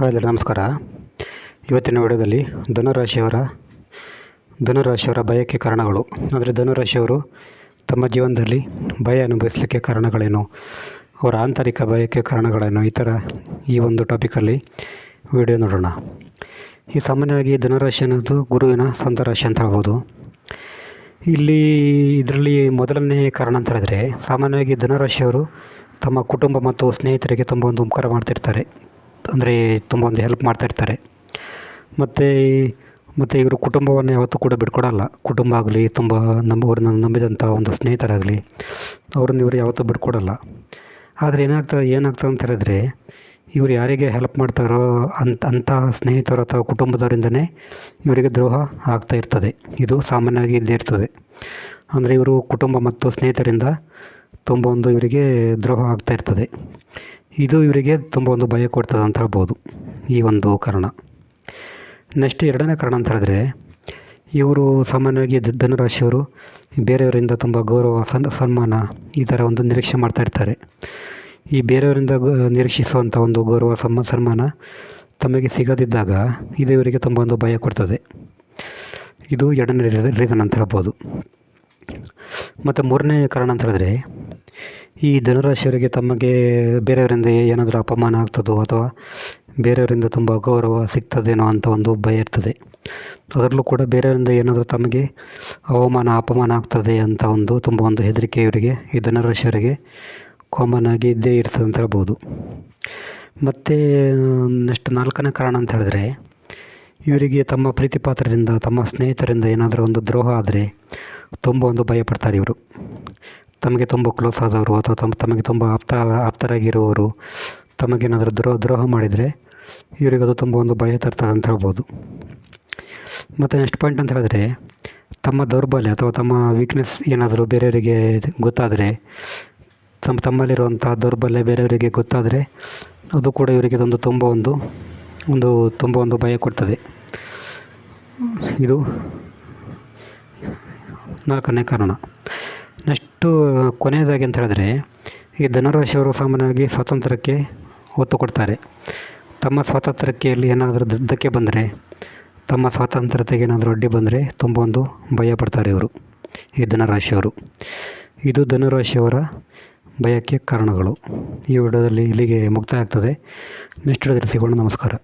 Hi ನಮಸ್ಕಾರ. ಇವತ್ತಿನ ವಿಡಿಯೋದಲ್ಲಿ ಧನುರಾಶಿಯವರ ಧನುರಾಶಿಯವರ ಭಯಕ್ಕೆ ಕಾರಣಗಳು. ಅಂದರೆ ಧನುರಾಶಿಯವರು ತಮ್ಮ ಜೀವನದಲ್ಲಿ ಭಯ ಅನುಭವಿಸಲಿಕ್ಕೆ ಕಾರಣಗಳೇನು? ಅವರ ಆಂತರಿಕ ಭಯಕ್ಕೆ ಕಾರಣಗಳೇನು? ಈ ಥರ ಈ ಒಂದು ಟಾಪಿಕಲ್ಲಿ ವಿಡಿಯೋ ನೋಡೋಣ. ಈ ಸಾಮಾನ್ಯವಾಗಿ ಧನುರಾಶಿ ಅನ್ನೋದು ಗುರುವಿನ ಸ್ವಂತ ರಾಶಿ ಅಂತ ಹೇಳ್ಬೋದು. ಇಲ್ಲಿ ಇದರಲ್ಲಿ ಮೊದಲನೇ ಕಾರಣ ಅಂತ ಹೇಳಿದ್ರೆ, ಸಾಮಾನ್ಯವಾಗಿ ಧನುರಾಶಿಯವರು ತಮ್ಮ ಕುಟುಂಬ ಮತ್ತು ಸ್ನೇಹಿತರಿಗೆ ತುಂಬ ಒಂದು ಉಪಕಾರ ಮಾಡ್ತಿರ್ತಾರೆ. ಅಂದರೆ ತುಂಬ ಒಂದು ಹೆಲ್ಪ್ ಮಾಡ್ತಾಯಿರ್ತಾರೆ ಮತ್ತು ಮತ್ತು ಇವರು ಕುಟುಂಬವನ್ನು ಯಾವತ್ತೂ ಕೂಡ ಬಿಟ್ಕೊಡಲ್ಲ ಕುಟುಂಬ ಆಗಲಿ, ತುಂಬ ನಮ್ಮ ಅವ್ರನ್ನ ನಂಬಿದಂಥ ಒಂದು ಸ್ನೇಹಿತರಾಗಲಿ, ಅವ್ರನ್ನ ಇವರು ಯಾವತ್ತೂ ಬಿಟ್ಕೊಡಲ್ಲ ಆದರೆ ಏನಾಗ್ತದೆ ಏನಾಗ್ತದೆ ಅಂತ ಹೇಳಿದ್ರೆ, ಇವರು ಯಾರಿಗೆ ಹೆಲ್ಪ್ ಮಾಡ್ತಾರೋ ಅಂತ ಅಂಥ ಸ್ನೇಹಿತರು ಅಥವಾ ಕುಟುಂಬದವರಿಂದನೇ ಇವರಿಗೆ ದ್ರೋಹ ಆಗ್ತಾ ಇರ್ತದೆ. ಇದು ಸಾಮಾನ್ಯವಾಗಿ ಇಲ್ಲದೇ ಇರ್ತದೆ. ಅಂದರೆ ಇವರು ಕುಟುಂಬ ಮತ್ತು ಸ್ನೇಹಿತರಿಂದ ತುಂಬ ಒಂದು ಇವರಿಗೆ ದ್ರೋಹ ಆಗ್ತಾ ಇರ್ತದೆ. ಇದು ಇವರಿಗೆ ತುಂಬ ಒಂದು ಭಯ ಕೊಡ್ತದೆ ಅಂತ ಹೇಳ್ಬೋದು ಈ ಒಂದು ಕಾರಣ. ನೆಕ್ಸ್ಟ್ ಎರಡನೇ ಕಾರಣ ಅಂತ ಹೇಳಿದ್ರೆ, ಇವರು ಸಾಮಾನ್ಯವಾಗಿ ಧನುರಾಶಿಯವರು, ಬೇರೆಯವರಿಂದ ತುಂಬ ಗೌರವ, ಸನ್, ಸನ್ಮಾನ ಈ ಥರ ಒಂದು ನಿರೀಕ್ಷೆ ಮಾಡ್ತಾ ಇರ್ತಾರೆ. ಈ ಬೇರೆಯವರಿಂದ ನಿರೀಕ್ಷಿಸುವಂಥ ಒಂದು ಗೌರವ ಸಮ್ಮ ಸನ್ಮಾನ ತಮಗೆ ಸಿಗದಿದ್ದಾಗ ಇದು ಇವರಿಗೆ ತುಂಬ ಒಂದು ಭಯ ಕೊಡ್ತದೆ. ಇದು ಎರಡನೇ ರೀಸನ್ ಅಂತ ಹೇಳ್ಬೋದು. ಮತ್ತು ಮೂರನೇ ಕಾರಣ ಅಂತ ಹೇಳಿದ್ರೆ ಈ ಧನುರಾಶಿಯವರಿಗೆ ತಮಗೆ ಬೇರೆಯವರಿಂದ ಏನಾದರೂ ಅಪಮಾನ ಆಗ್ತದೋ ಅಥವಾ ಬೇರೆಯವರಿಂದ ತುಂಬ ಗೌರವ ಸಿಗ್ತದೇನೋ ಅಂತ ಒಂದು ಭಯ ಇರ್ತದೆ. ಅದರಲ್ಲೂ ಕೂಡ ಬೇರೆಯವರಿಂದ ಏನಾದರೂ ತಮಗೆ ಅವಮಾನ, ಅಪಮಾನ ಆಗ್ತದೆ ಅಂತ ಒಂದು ತುಂಬ ಒಂದು ಹೆದರಿಕೆ ಇವರಿಗೆ ಈ ಧನುರಾಶಿಯವರಿಗೆ ಕಾಮನ್ ಆಗಿ ಇದ್ದೇ ಇರ್ತದೆ ಅಂತ ಹೇಳ್ಬೋದು. ಮತ್ತು, ನೆಕ್ಸ್ಟ್ ನಾಲ್ಕನೇ ಕಾರಣ ಅಂತ ಹೇಳಿದ್ರೆ, ಇವರಿಗೆ ತಮ್ಮ ಪ್ರೀತಿ ಪಾತ್ರರಿಂದ ತಮ್ಮ ಸ್ನೇಹಿತರಿಂದ ಏನಾದರೂ ಒಂದು ದ್ರೋಹ ಆದರೆ ತುಂಬ ಒಂದು ಭಯಪಡ್ತಾರೆ ಇವರು. ತಮಗೆ ತುಂಬ ಕ್ಲೋಸ್ ಆದವರು ಅಥವಾ ತಮ್ಮ ತಮಗೆ ತುಂಬ ಆಪ್ತ, ಆಪ್ತರಾಗಿರುವವರು ತಮಗೇನಾದರೂ ದ್ರೋಹ ದ್ರೋಹ ಮಾಡಿದರೆ ಇವರಿಗೆ ಅದು ತುಂಬ ಒಂದು ಭಯ ತರ್ತದೆ ಅಂತ ಹೇಳ್ಬೋದು. ಮತ್ತು ನೆಕ್ಸ್ಟ್ ಪಾಯಿಂಟ್ ಅಂತ ಹೇಳಿದ್ರೆ ತಮ್ಮ ದೌರ್ಬಲ್ಯ ಅಥವಾ ತಮ್ಮ ವೀಕ್ನೆಸ್ ಏನಾದರೂ ಬೇರೆಯವರಿಗೆ ಗೊತ್ತಾದರೆ ತಮ್ಮ ತಮ್ಮಲ್ಲಿರುವಂಥ ದೌರ್ಬಲ್ಯ ಬೇರೆಯವರಿಗೆ ಗೊತ್ತಾದರೆ ಅದು ಕೂಡ ಇವರಿಗೆ ಅದೊಂದು ತುಂಬ ಒಂದು ಒಂದು, ತುಂಬ ಒಂದು ಭಯ ಕೊಡ್ತದೆ. ಇದು ನಾಲ್ಕನೇ ಕಾರಣ. ನೆಕ್ಸ್ಟು ಕೊನೆಯದಾಗಿ ಅಂತ ಹೇಳಿದ್ರೆ, ಈ ಧನುರಾಶಿಯವರು ಸಾಮಾನ್ಯವಾಗಿ ಸ್ವಾತಂತ್ರ್ಯಕ್ಕೆ ಒತ್ತು ಕೊಡ್ತಾರೆ. ತಮ್ಮ ಸ್ವಾತಂತ್ರ್ಯಕ್ಕೆ ಇಲ್ಲಿ ಏನಾದರೂ ದುಡ್ಡಕ್ಕೆ ಬಂದರೆ, ತಮ್ಮ ಸ್ವಾತಂತ್ರ್ಯತೆಗೆ ಏನಾದರೂ ಅಡ್ಡಿ ಬಂದರೆ ತುಂಬ ಒಂದು ಭಯ ಪಡ್ತಾರೆ ಇವರು, ಈ ಧನುರಾಶಿಯವರು. ಇದು ಧನುರಾಶಿಯವರ ಭಯಕ್ಕೆ ಕಾರಣಗಳು. ಈ ವಿಡಿಯೋದಲ್ಲಿ ಇಲ್ಲಿಗೆ ಮುಕ್ತಾಯ ಆಗ್ತದೆ. ನೆಕ್ಸ್ಟ್ ವಿಡಿಯೋದಲ್ಲಿ ಸಿಗೋಣ. ನಮಸ್ಕಾರ.